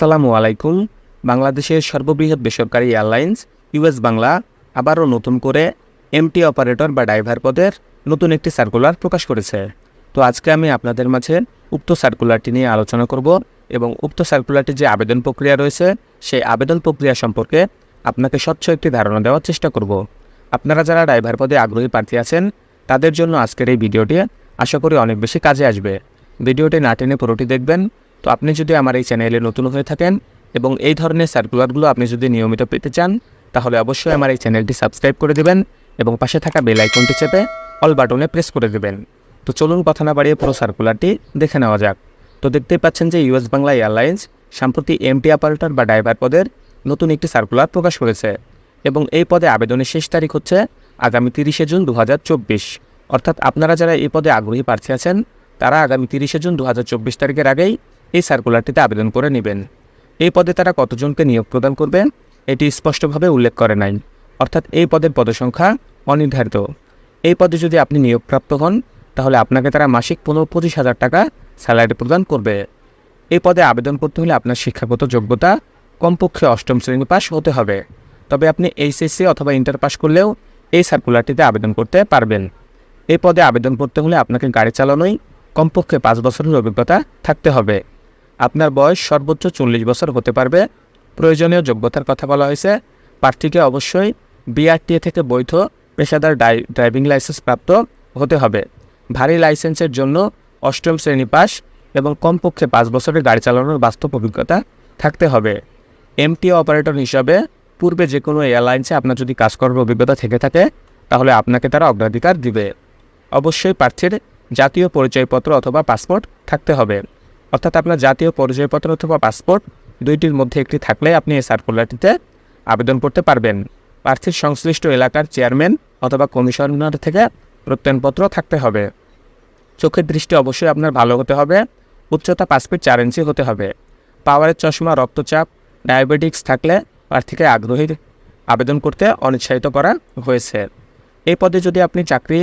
আসসালামু আলাইকুম। বাংলাদেশের সর্ববৃহৎ বেসরকারি এয়ারলাইন্স, ইউএস বাংলা, আবারও নতুন করে এমটি অপারেটর বা ড্রাইভার পদের নতুন একটি সার্কুলার প্রকাশ করেছে। তো আজকে আমি আপনাদের মাঝে উক্ত সার্কুলারটি নিয়ে আলোচনা করব এবং উক্ত সার্কুলারটির যে আবেদন প্রক্রিয়া রয়েছে, সেই আবেদন প্রক্রিয়া সম্পর্কে আপনাকে স্বচ্ছ একটি ধারণা দেওয়ার চেষ্টা করব। আপনারা যারা ড্রাইভার পদে আগ্রহী প্রার্থী আছেন, তাদের জন্য আজকের এই ভিডিওটি আশা করি অনেক বেশি কাজে আসবে। ভিডিওটি না টেনে পুরোটি দেখবেন তো আপনি যদি আমার এই চ্যানেলে নতুন হয়ে থাকেন এবং এই ধরনের সার্কুলারগুলো আপনি যদি নিয়মিত পেতে চান, তাহলে অবশ্যই আমার এই চ্যানেলটি সাবস্ক্রাইব করে দেবেন এবং পাশে থাকা বেল আইকনটি চেপে অল বাটনে প্রেস করে দেবেন। তো চলুন কথা না বাড়িয়ে পুরো সার্কুলারটি দেখে নেওয়া যাক। তো দেখতেই পাচ্ছেন যে ইউএস বাংলা এয়ারলাইন্স সম্প্রতি এমটি অপারেটর বা ড্রাইভার পদের নতুন একটি সার্কুলার প্রকাশ করেছে এবং এই পদে আবেদনের শেষ তারিখ হচ্ছে আগামী তিরিশে জুন দু হাজার চব্বিশ। অর্থাৎ আপনারা যারা এই পদে আগ্রহী প্রার্থী আছেন, তারা আগামী তিরিশে জুন দু হাজার চব্বিশ তারিখের আগেই এই সার্কুলারটিতে আবেদন করে নেবেন। এই পদে তারা কতজনকে নিয়োগ প্রদান করবেন, এটি স্পষ্টভাবে উল্লেখ করে নাই। অর্থাৎ এই পদের পদসংখ্যা অনির্ধারিত। এই পদে যদি আপনি নিয়োগপ্রাপ্ত হন, তাহলে আপনাকে তারা মাসিক পনেরো পঁচিশ হাজার টাকা স্যালারি প্রদান করবে। এই পদে আবেদন করতে হলে আপনার শিক্ষাগত যোগ্যতা কমপক্ষে অষ্টম শ্রেণি পাস হতে হবে। তবে আপনি এইচএসসি অথবা ইন্টার পাস করলেও এই সার্কুলারটিতে আবেদন করতে পারবেন। এই পদে আবেদন করতে হলে আপনাকে গাড়ি চালানোই কমপক্ষে পাঁচ বছরের অভিজ্ঞতা থাকতে হবে। আপনার বয়স সর্বোচ্চ চল্লিশ বছর হতে পারবে। প্রয়োজনীয় যোগ্যতার কথা বলা হয়েছে। প্রার্থীকে অবশ্যই বিআরটিএ থেকে বৈধ পেশাদার ড্রাইভিং লাইসেন্স প্রাপ্ত হতে হবে। ভারী লাইসেন্সের জন্য অষ্টম শ্রেণি পাস এবং কমপক্ষে পাঁচ বছরের গাড়ি চালানোর বাস্তব অভিজ্ঞতা থাকতে হবে। এমটিও অপারেটর হিসাবে পূর্বে যে কোনো এয়ারলাইন্সে আপনার যদি কাজ করার অভিজ্ঞতা থেকে থাকে, তাহলে আপনাকে তারা অগ্রাধিকার দিবে। অবশ্যই প্রার্থীর জাতীয় পরিচয়পত্র অথবা পাসপোর্ট থাকতে হবে। অর্থাৎ আপনার জাতীয় পরিচয়পত্র অথবা পাসপোর্ট দুইটির মধ্যে একটি থাকলে আপনি এই সার্কুলারটিতে আবেদন করতে পারবেন। প্রার্থীর সংশ্লিষ্ট এলাকার চেয়ারম্যান অথবা কমিশনার থেকে প্রত্যয়নপত্র থাকতে হবে। চোখের দৃষ্টি অবশ্যই আপনার ভালো হতে হবে। উচ্চতা পাঁচ ফিট চার ইঞ্চি হতে হবে। পাওয়ারের চশমা, রক্তচাপ, ডায়াবেটিক্স থাকলে প্রার্থীকে আগ্রহী আবেদন করতে অনিৎসাহিত করা হয়েছে। এই পদে যদি আপনি চাকরি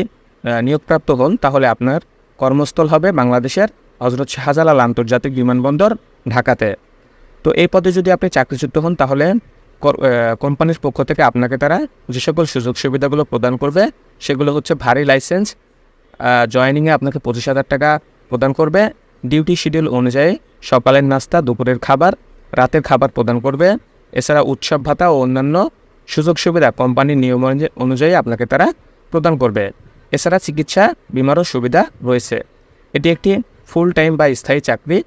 নিয়োগপ্রাপ্ত হন তাহলে আপনার কর্মস্থল হবে বাংলাদেশের হজরত শাহজালাল আন্তর্জাতিক বিমানবন্দর ঢাকাতে। তো এই পদে যদি আপনি চাকরিচ্যুত হন, তাহলে কোম্পানির পক্ষ থেকে আপনাকে তারা যে সকল সুযোগ সুবিধাগুলো প্রদান করবে, সেগুলো হচ্ছে ভারী লাইসেন্স জয়েনিংয়ে আপনাকে পঁচিশ হাজার টাকা প্রদান করবে, ডিউটি শিডিউল অনুযায়ী সকালের নাস্তা, দুপুরের খাবার, রাতের খাবার প্রদান করবে, এছাড়া উৎসব ভাতা ও অন্যান্য সুযোগ সুবিধা কোম্পানির নিয়ম অনুযায়ী- আপনাকে তারা প্রদান করবে। এছাড়া চিকিৎসা, বিমারও সুবিধা রয়েছে। এটি একটি ফুল টাইম বা স্থায়ী চাকরি।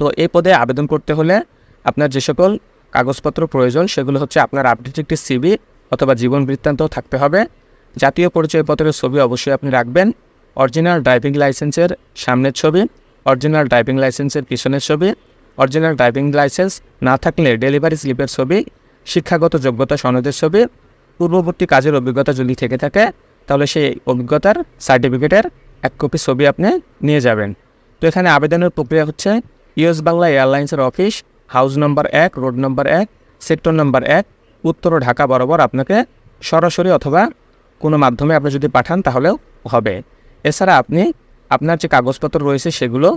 তো এই পদে আবেদন করতে হলে আপনার যে সকল কাগজপত্র প্রয়োজন, সেগুলো হচ্ছে আপনার আপডেট একটি সিবি অথবা জীবন বৃত্তান্ত থাকতে হবে। জাতীয় পরিচয়পত্রের ছবি অবশ্যই আপনি রাখবেন। অরিজিনাল ড্রাইভিং লাইসেন্সের সামনের ছবি অরিজিনাল ড্রাইভিং লাইসেন্সের পিছনের ছবি অরিজিনাল ড্রাইভিং লাইসেন্স না থাকলে ডেলিভারি স্লিপের ছবি, শিক্ষাগত যোগ্যতা সনদের ছবি, পূর্ববর্তী কাজের অভিজ্ঞতা যদি থেকে থাকে, তাহলে সেই অভিজ্ঞতার সার্টিফিকেটের এক কপি ছবি আপনি নিয়ে যাবেন। তো এখানে আবেদনের প্রক্রিয়া হচ্ছে ইউএস বাংলা এয়ারলাইন্সের অফিস, হাউস নম্বর এক, রোড নম্বর এক, সেক্টর নম্বর এক, উত্তর ঢাকা বরাবর আপনাকে সরাসরি অথবা কোনো মাধ্যমে আপনি যদি পাঠান তাহলেও হবে। এছাড়া আপনি আপনার যে কাগজপত্র রয়েছে সেগুলো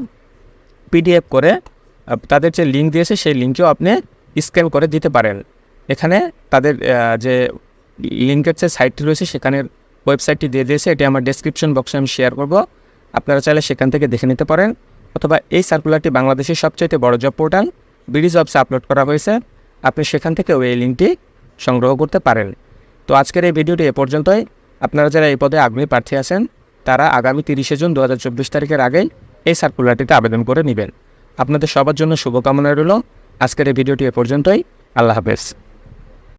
পিডিএফ করে তাদের যে লিঙ্ক দিয়েছে সেই লিঙ্কেও আপনি স্ক্যান করে দিতে পারেন। এখানে তাদের যে লিঙ্কের যে সাইটটি রয়েছে সেখানের ওয়েবসাইটটি দিয়ে দিয়েছে, এটি আমার ডেসক্রিপশন বক্সে আমি শেয়ার করব। আপনারা চাইলে সেখান থেকে দেখে নিতে পারেন। অথবা এই সার্কুলারটি বাংলাদেশের সবচাইতে বড় জব পোর্টাল বিডি জবসে আপলোড করা হয়েছে। আপনি সেখান থেকে ওই লিঙ্কটি সংগ্রহ করতে পারেন। তো আজকের এই ভিডিওটি এ পর্যন্তই। আপনারা যারা এই পদে আগ্রহী প্রার্থী আছেন, তারা আগামী তিরিশে জুন দু হাজার চব্বিশ তারিখের আগেই এই সার্কুলারটিতে আবেদন করে নেবেন। আপনাদের সবার জন্য শুভকামনা রইল। আজকের এই ভিডিওটি এ পর্যন্তই। আল্লাহ হাফেজ।